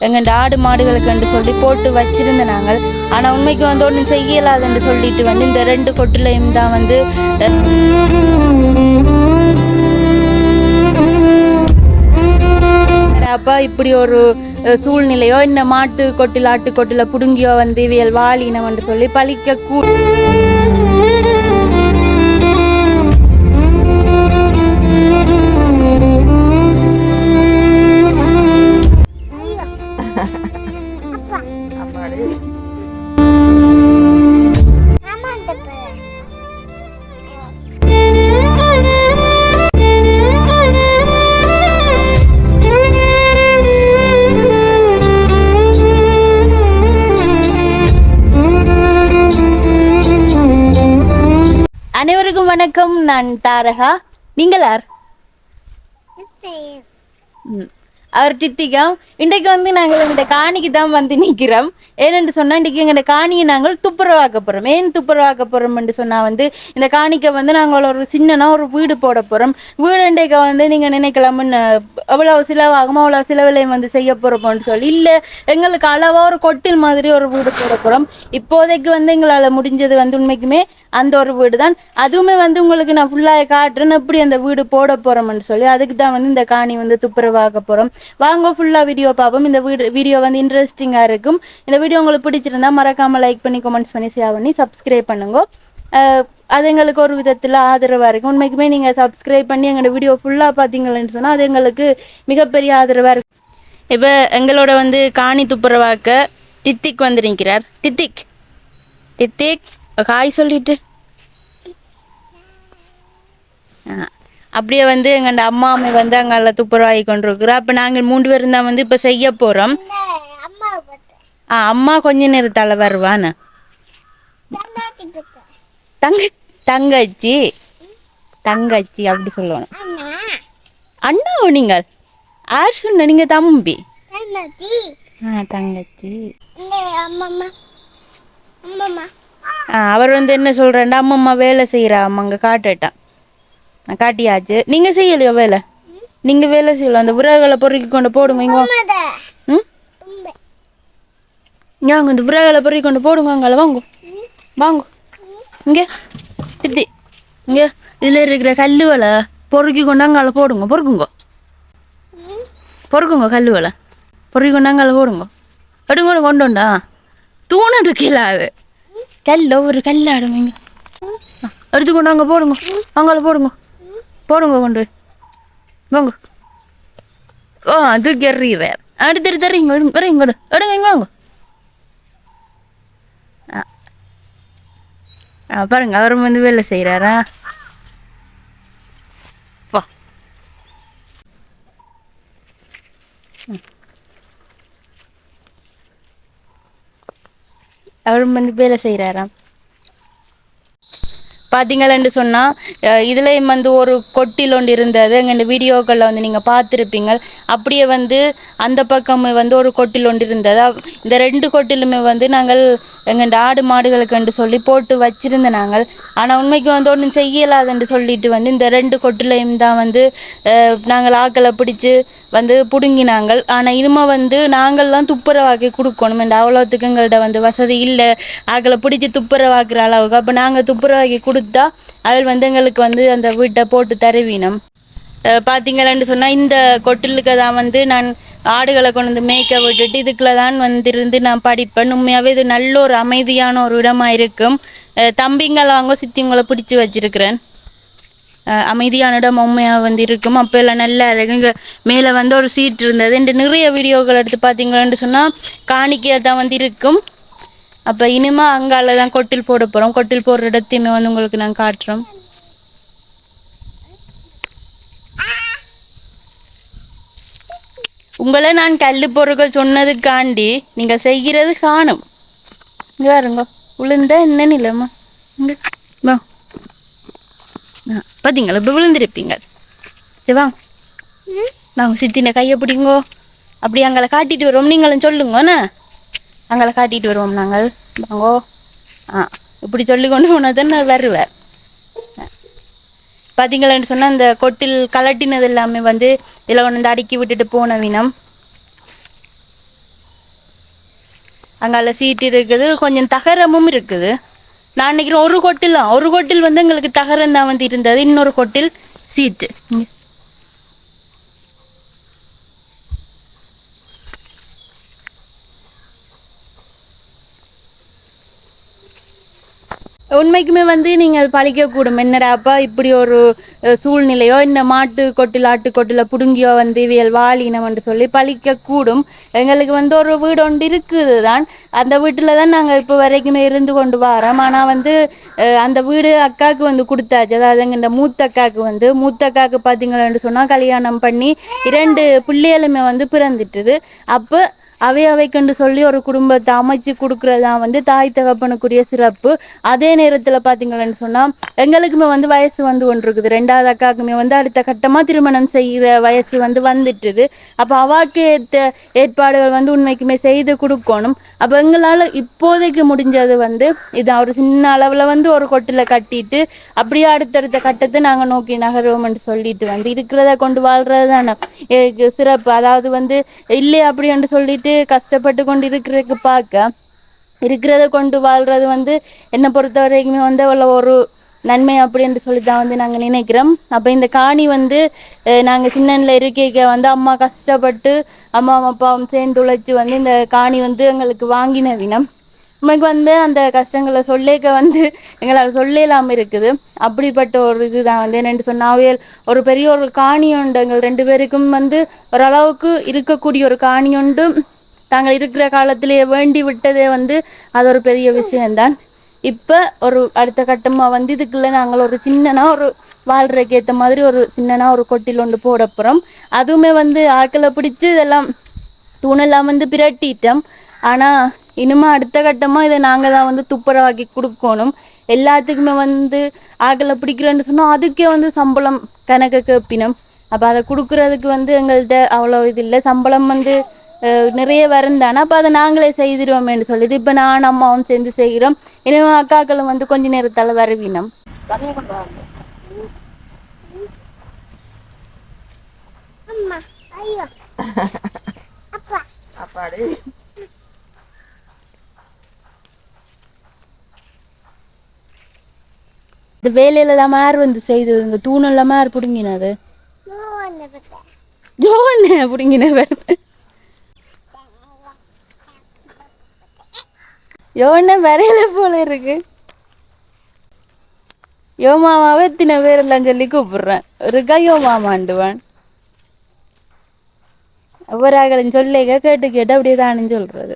எங்கள்ட ஆடு மாடுகளுக்கு என்று சொல்லி போட்டு வச்சிருந்த நாங்கள். ஆனால் உண்மைக்கு வந்து ஒன்றும் செய்யலாதுன்னு சொல்லிட்டு வந்து இந்த ரெண்டு கொட்டுலையும் தான் வந்து அப்போ இப்படி ஒரு சூழ்நிலையோ இந்த மாட்டு கொட்டில் ஆட்டு கொட்டில் புடுங்கியோ வந்து இவியல் வாலினம் சொல்லி பழிக்க கூ வணக்கம் நான் தாரகா. நீங்கள் யார்? அவர் டித்திகா இன்றைக்கு வந்து நாங்கள் இந்த காணிக்கு தான் வந்து நிற்கிறோம். ஏனென்று சொன்னால் இன்றைக்கு இந்த காணியை நாங்கள் துப்புரவாக்க போகிறோம் ஏன் துப்புரவாக்க போகிறோம்னு சொன்னால் வந்து இந்த காணிக்கை வந்து நாங்கள் ஒரு சின்னனா ஒரு வீடு போட போகிறோம் வீடு இன்றைக்கு வந்து நீங்கள் நினைக்கலாம்னு அவ்வளோ செலவாகுமோ அவ்வளோ செலவிலையும் வந்து செய்ய போகிறோம்னு சொல்லி இல்லை எங்களுக்கு அளவாக ஒரு கொட்டில் மாதிரி ஒரு வீடு போட போகிறோம் இப்போதைக்கு வந்து எங்களால் முடிஞ்சது வந்து உண்மைக்குமே அந்த ஒரு வீடு தான் அதுவுமே வந்து உங்களுக்கு நான் ஃபுல்லாக காட்டுறேன் எப்படி அந்த வீடு போட போகிறோம்னு சொல்லி அதுக்கு தான் வந்து இந்த காணி வந்து துப்புரவாக்க போகிறோம் வாங்க ஃபுல்லாக வீடியோ பார்ப்போம். இந்த வீடு வீடியோ வந்து இன்ட்ரெஸ்டிங்காக இருக்கும். இந்த வீடியோ உங்களுக்கு பிடிச்சிருந்தா மறக்காமல் லைக் பண்ணி கமெண்ட்ஸ் பண்ணி ஷேர் பண்ணி சப்ஸ்கிரைப் பண்ணுங்க. அஹ் அது எங்களுக்கு ஒரு விதத்தில் ஆதரவாக இருக்கும். உண்மைக்குமே நீங்கள் சப்ஸ்கிரைப் பண்ணி எங்களோட வீடியோ ஃபுல்லாக பார்த்தீங்கன்னு சொன்னால் அது எங்களுக்கு மிகப்பெரிய ஆதரவாக இருக்கும். இப்போ எங்களோட வந்து காணி துப்புரவாக்க டித்திக் வந்து நிற்கிறார் டித்திக் டித்திக் ஹாய் சொல்லிட்டு. ஆ, அப்படியே வந்து எங்கள் அம்மா அம்மா வந்து அங்கே துப்புரவாகி கொண்டிருக்கிறோம் அப்போ நாங்கள் மூன்று பேரும் தான் வந்து இப்போ செய்ய போகிறோம் ஆ அம்மா கொஞ்ச நேரத்தால் வருவான்னு. தங்க தங்கச்சி. தங்கச்சி அப்படி சொல்லணும் அண்ணாவோ நீங்கள்? யார் சொன்ன? நீங்கள் தம்பி. ஆ தங்கச்சி. அவர் வந்து என்ன சொல்கிறேன்டா அம்மம்மா வேலை செய்கிறா அம்மா அங்கே காட்டுட்டான் காட்டியாச்சு. நீங்கள் செய்யலையோ வேலை? நீங்கள் வேலை செய்யலாம் அந்த விறகுகளை பொறுக்கி கொண்டு போடுங்க இங்க. ம்? ஞாங்க இந்த விறகுகளை பொறுக்கி கொண்டு போடுங்க அங்கே வாங்க. வாங்க. இங்கே. திட்டி இங்கே. இதில் இருக்கிற கல்லுவலை பொறுக்கி கொண்டு அங்கால போடுங்க பொறுக்குங்க. பொறுக்குங்க கல்லுவலை பொறுக்கி கொண்டு அங்கால போடுங்க. எடுங்க கொண்டு வந்தா. தூணு இருக்கல அது. கல் ஒரு கல்லாடுங்க எடுத்து கொண்டு அங்கே போடுங்க. அங்கால போடுங்க. போடுங்க கொண்டு போங்க. வாங்க ஓ அது கெறிறார் அடுத்து எடுத்து வரீங்க வரீங்க கொடு. எடுங்க இங்கே வாங்க. ஆ. ஆ பாருங்க அவரும் வந்து வேலை செய்கிறாரா வா ம். அவரும் வந்து வேலை செய்கிறாராம் பார்த்தீங்களன்னு சொன்னால் இதுலேயும் வந்து ஒரு கொட்டில் ஒன்று இருந்தது. எங்கள் இந்த வீடியோக்களில் வந்து நீங்கள் பார்த்துருப்பீங்க. அப்படியே வந்து அந்த பக்கம் வந்து ஒரு கொட்டில் ஒன்று இருந்தது. இந்த ரெண்டு கொட்டிலுமே வந்து நாங்கள் எங்கள் ஆடு மாடுகளுக்கு சொல்லி போட்டு வச்சுருந்த நாங்கள். ஆனால் உண்மைக்கு வந்து ஒன்றும் செய்யலாதுன்னு சொல்லிட்டு வந்து இந்த ரெண்டு கொட்டிலையும் தான் வந்து நாங்கள் ஆக்களை பிடிச்சி வந்து பிடுங்கினாங்கள். ஆனால் இனிமே வந்து நாங்கள்லாம் துப்புரவாக்கி கொடுக்கணும் இந்த அவ்வளோத்துக்கு எங்கள்கிட்ட வந்து வசதி இல்லை. ஆக்களை பிடிச்சி துப்புரவாக்குற அளவுக்கு. அப்போ நாங்கள் துப்புரவாக்கி கொடுத்தா அவள் வந்து எங்களுக்கு வந்து அந்த வீட்டை போட்டு தருவீனம். அஹ் சொன்னால் இந்த கொட்டிலுக்கு தான் வந்து நான் ஆடுகளை கொண்டு வந்து மேய்க்க விட்டுட்டு இதுக்குள்ள தான் வந்திருந்து நான் படிப்பேன். உண்மையாகவே இது நல்ல ஒரு அமைதியான ஒரு இடமா இருக்கும். அஹ் தம்பிங்களை வாங்க சித்திங்களை பிடிச்சி வச்சிருக்கிறேன். அமைதியான இடம் உண்மையாக வந்து இருக்கும். அப்போ எல்லாம் நல்லா இருக்கு இங்கே மேலே வந்து ஒரு சீட் இருந்தது. இந்த நிறைய வீடியோக்கள் எடுத்து பார்த்தீங்கன்னு சொன்னால் காணிக்கையாக தான் வந்து இருக்கும். அப்போ இனிமே அங்கால தான் கொட்டில் போட போகிறோம் கொட்டில் போடுற இடத்தையுமே வந்து உங்களுக்கு நான் காட்டுறோம். உங்களை நான் கல் பொருட்கள் சொன்னதுக்காண்டி நீங்கள் செய்கிறது காணும். இங்கே பாருங்க. விழுந்தா என்ன நிலைமா? இங்கே. வா. பார்த்தீங்களா இப்போ விழுந்திருப்பீங்க. சரி வாங்க வாங்க சித்தின கையை பிடிங்கோ. அப்படி அங்களை காட்டிட்டு வருவோம் நீங்களும் சொல்லுங்கண்ணே அங்களை காட்டிட்டு வருவோம் நாங்கள். வாங்கோ ஆ இப்படி சொல்லி கொண்டு போனால் தான் நான் வருவேன். பார்த்தீங்களான்னு சொன்னால் அந்த கொட்டில் கலட்டினது எல்லாமே வந்து இதில் கொண்டு வந்து அடுக்கி விட்டுட்டு போன வினம் அங்கால சீட்டு இருக்குது கொஞ்சம் தகரமும் இருக்குது. நான் நினைக்கிறேன் ஒரு கொட்டில் ஒரு கொட்டில் வந்து எங்களுக்கு தகரம் தான் வந்து இருந்தது. இன்னொரு கொட்டில் சீட்டு. உண்மைக்குமே வந்து நீங்கள் பழிக்கக்கூடும். என்னடாப்பா இப்படி ஒரு சூழ்நிலையோ இந்த மாட்டு கொட்டில் ஆட்டு கொட்டில் புடுங்கியோ வந்து இவியல் வாழினம் என்று சொல்லி பழிக்கக்கூடும். எங்களுக்கு வந்து ஒரு வீடு ஒன்று இருக்குது தான் அந்த வீட்டில் தான் நாங்கள் இப்போ வரைக்குமே இருந்து கொண்டு வரோம். ஆனால் வந்து அந்த வீடு அக்காவுக்கு வந்து கொடுத்தாச்சு. அதாவது எங்கள் இந்த மூத்த அக்காவுக்கு வந்து மூத்த அக்காவுக்கு பார்த்தீங்கன்னு சொன்னால் கல்யாணம் பண்ணி இரண்டு பிள்ளைகளுமே வந்து பிறந்துட்டுது. அப்போ அவை அவைக்குன்னு சொல்லி ஒரு குடும்பத்தை அமைச்சு கொடுக்கறது தான் வந்து தாய் தகப்பனுக்குரிய சிறப்பு. அதே நேரத்தில் பார்த்தீங்கன்னு சொன்னால் எங்களுக்குமே வந்து வயசு வந்து ஒன்று இருக்குது ரெண்டாவது அக்காவுக்குமே வந்து அடுத்த கட்டமாக திருமணம் செய்கிற வயசு வந்து வந்துட்டுது. அப்போ அவாக்கு ஏற்ற ஏற்பாடுகள் வந்து உண்மைக்குமே செய்து கொடுக்கணும். அப்போ எங்களால் இப்போதைக்கு முடிஞ்சது வந்து இதான் ஒரு சின்ன அளவில் வந்து ஒரு கொட்டில் கட்டிட்டு அப்படியே அடுத்தடுத்த கட்டத்தை நாங்கள் நோக்கி நகர்வோம்னு சொல்லிட்டு வந்து இருக்கிறத கொண்டு வாழ்றது தானே சிறப்பு. அதாவது வந்து இல்லை அப்படி என்று சொல்லிட்டு கஷ்டப்பட்டு கொண்டு இருக்கிறதுக்கு பார்க்க இருக்கிறத கொண்டு வாழ்றது வந்து என்னை பொறுத்த வரைக்குமே வந்து அவ்வளோ ஒரு நன்மை அப்படின்னு சொல்லி தான் வந்து நாங்கள் நினைக்கிறோம். அப்போ இந்த காணி வந்து நாங்கள் சின்னனில் இருக்கைக்க வந்து அம்மா கஷ்டப்பட்டு அம்மா அப்பாவும் சேர்ந்து உழைச்சி வந்து இந்த காணி வந்து எங்களுக்கு வாங்கின தினம் உண்மைக்கு வந்து அந்த கஷ்டங்களை சொல்லிக்க வந்து எங்களால் சொல்ல இல்லாமல் இருக்குது. அப்படிப்பட்ட ஒரு இதுதான் வந்து என்னென்று சொன்னாவே ஒரு பெரிய ஒரு காணி உண்டு. எங்கள் ரெண்டு பேருக்கும் வந்து ஓரளவுக்கு இருக்கக்கூடிய ஒரு காணி உண்டு. தாங்கள் இருக்கிற காலத்திலேயே வேண்டி விட்டதே வந்து அது ஒரு பெரிய விஷயம்தான். இப்போ ஒரு அடுத்த கட்டமாக வந்து இதுக்குள்ள நாங்கள் ஒரு சின்னனா ஒரு வாழ்றதுக்கு ஏற்ற மாதிரி ஒரு சின்னனா ஒரு கொட்டில் ஒன்று போட போகிறோம் அதுவுமே வந்து ஆட்களை பிடிச்சி இதெல்லாம் தூணெல்லாம் வந்து பிரட்டிட்டோம். ஆனால் இனிமே அடுத்த கட்டமாக இதை நாங்கள் தான் வந்து துப்புரவாக்கி கொடுக்கணும். எல்லாத்துக்குமே வந்து ஆக்களை பிடிக்கிறேன்னு சொன்னால் அதுக்கே வந்து சம்பளம் கணக்கு கேப்பினம். அப்போ அதை கொடுக்குறதுக்கு வந்து எங்கள்கிட்ட அவ்வளோ இது இல்லை. சம்பளம் வந்து நிறைய வரும் தானே அப்போ அதை நாங்களே செய்திருவோமேன்னு சொல்லிட்டு இப்போ நான் அம்மாவும் சேர்ந்து செய்கிறோம். இனிமே அக்காக்களும் வந்து கொஞ்ச நேரத்தால் வருவினம். அம்மா ஐயோ. அப்பா. அப்பாடு. இந்த வேலையிலலாம் யார் வந்து செய்தது? இந்த தூணெல்லாம் யார் பிடுங்கினது? ஜோன்னு பிடுங்கினவர். யோன வரையில போல இருக்கு. யோ மாமாவை எத்தனை பேரெல்லாம் சொல்லி கூப்பிடுறேன். இருக்கா யோ மாமாண்டுவான் ஒவ்வொரு சொல்லிக்க கேட்டு கேட்டு அப்படியே தானும் சொல்றது.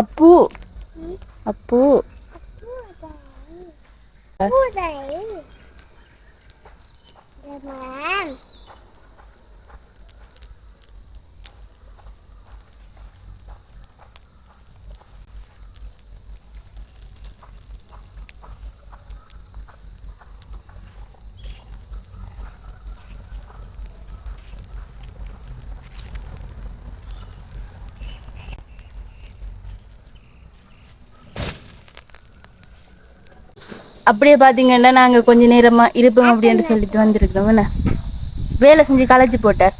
அப்பு. அப்பு. น้ำ அப்படியே பார்த்தீங்கன்னா நாங்கள் கொஞ்ச நேரமாக இருப்போம் அப்படின்னு சொல்லிட்டு வந்திருக்கோம் என்ன வேலை செஞ்சு களைச்சி போட்டார்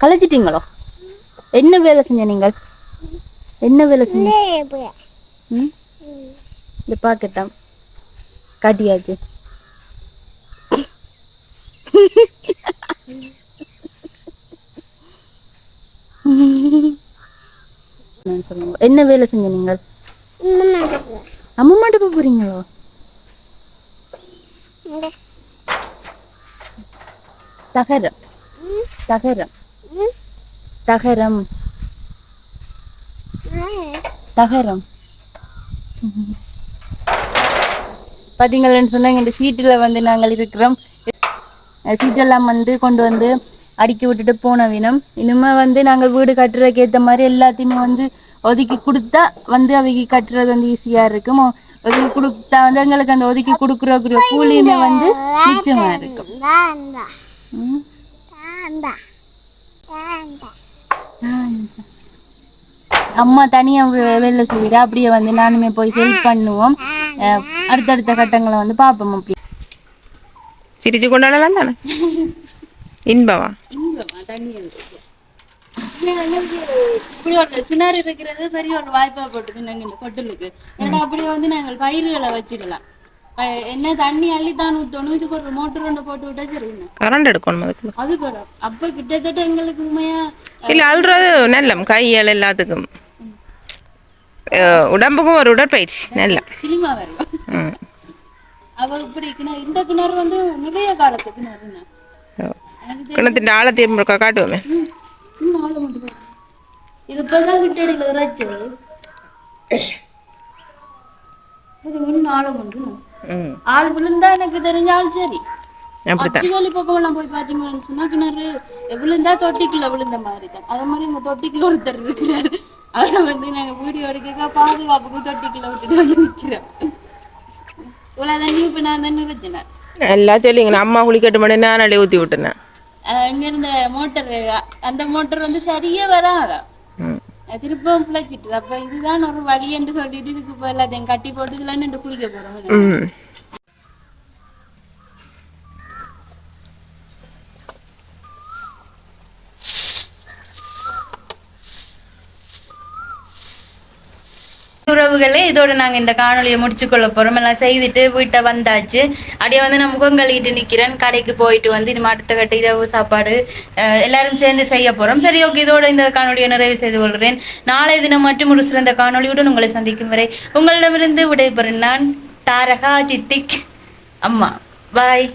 களைச்சிட்டீங்களோ என்ன வேலை செஞ்ச நீங்கள் என்ன வேலை செஞ்ச ம் இந்த பார்க்கட்டாம் காட்டியாச்சு சொல்லுங்க என்ன வேலை செஞ்ச நீங்கள் அம்மா மாட்டு போக போறீங்களோ தகரம். தகரம். தகரம். தகரம். பார்த்தீங்களேன்னு சொன்னாங்க இந்த சீட்டில் வந்து நாங்கள் இருக்கிறோம். சீட்டெல்லாம் வந்து கொண்டு வந்து அடுக்கி விட்டுட்டு போன வினம் இனிமே வந்து நாங்கள் வீடு கட்டுறதுக்கு ஏற்ற மாதிரி எல்லாத்தையுமே வந்து ஒதுக்கி கொடுத்தா வந்து அவங்க கட்டுறது வந்து ஈஸியாக இருக்கும். ஒதுக்கி கொடுத்தா வந்து எங்களுக்கு அந்த ஒதுக்கி கொடுக்குற கூலியுமே வந்து மிச்சமாக இருக்கும். அம்மா தனியா வே- வேலை செய்கிறா அப்படியே வந்து நானுமே போய் ஹெல்ப் பண்ணுவோம். அஹ் அடுத்தடுத்த கட்டங்களை வந்து பார்ப்போம் அப்படி. சிரிச்சு கொண்டாடலாம் தானே? தண்ணி இருக்கு. இப்படி ஒரு கிணறு இருக்கிறது பெரிய ஒரு வாய்ப்பா போட்டுது நாங்க இந்த கொட்டலுக்கு ஏன்னா அப்படியே வந்து நாங்கள் பயிர்களை வச்சுக்கலாம் ப- என்ன தண்ணி அள்ளித்தான் ஊத்தணும் இதுக்கு ஒரு மோட்டர் ஒன்று போட்டு விட்டா சரிங்க கரண்ட் எடுக்கணும் அதுக்குள்ள அது கூட அப்ப கிட்டத்தட்ட எங்களுக்கு உண்மையா இல்லை அழுறது நல்லம் கையால் எல்லாத்துக்கும் உடம்புக்கும் ஒரு உடற்பயிற்சி நல்ல சினிமா வரும் ம் அவ இப்படி கிணறு இந்த கிணறு வந்து நிறைய காலத்து எனக்கு கிணத்தின் இருக்கா காட்டுவோமே. இது இப்பதான் கிட்ட இறைச்சல் இது இன்னும் ஆழம் ம் ஆள் விழுந்தா எனக்கு தெரிஞ்ச ஆள் சரி. அச்சுவேலி பக்கம் எல்லாம் போய் பாத்தீங்கன்னு சொன்னா கிணறு விழுந்தா தொட்டிக்குள்ள விழுந்த மாதிரி தான். அதே மாதிரி இந்த தொட்டிக்குள்ள ஒருத்தர் இருக்கிறாரு. அவரை வந்து நாங்க வீடியோ எடுக்க பாதுகாப்புக்கு தொட்டிக்குள்ள விட்டுட்டு வந்து நிக்கிறோம். இவ்வளவு தண்ணி இப்ப நான் தான் நிறுத்தினேன். எல்லாம் சொல்லிங்க. அம்மா குளிக்கட்டு மணி நான் ஊற்றி விட்டுனேன். இங்க இருந்த மோட்டர் அந்த மோட்டர் வந்து சரியே வராதா? ம் அது திருப்பவும் பிழைச்சிட்டு. அப்ப இதுதான் ஒரு வழி என்று சொல்லிட்டு இதுக்கு இப்போ கட்டி போட்டுக்கலான்னு குளிக்க போறோம் ம் உறவுகளே இதோட நாங்கள் இந்த காணொலியை முடிச்சு கொள்ள போறோம். எல்லாம் செய்துட்டு வீட்டை வந்தாச்சு. அப்படியே வந்து நான் முகம் கழுவிட்டு நிற்கிறேன் கடைக்கு போயிட்டு வந்து இனிமே அடுத்த கட்ட இரவு சாப்பாடு அஹ், எல்லாரும் சேர்ந்து செய்ய போறோம். சரி ஓகே இதோட இந்த காணொலியை நிறைவு செய்து கொள்கிறேன். நாளை தினம் மற்றும் ஒரு சிறந்த காணொலியுடன் உங்களை சந்திக்கும் வரை உங்களிடமிருந்து விடைபெறும் நான் தாரகா ஜித்திக் அம்மா. பாய்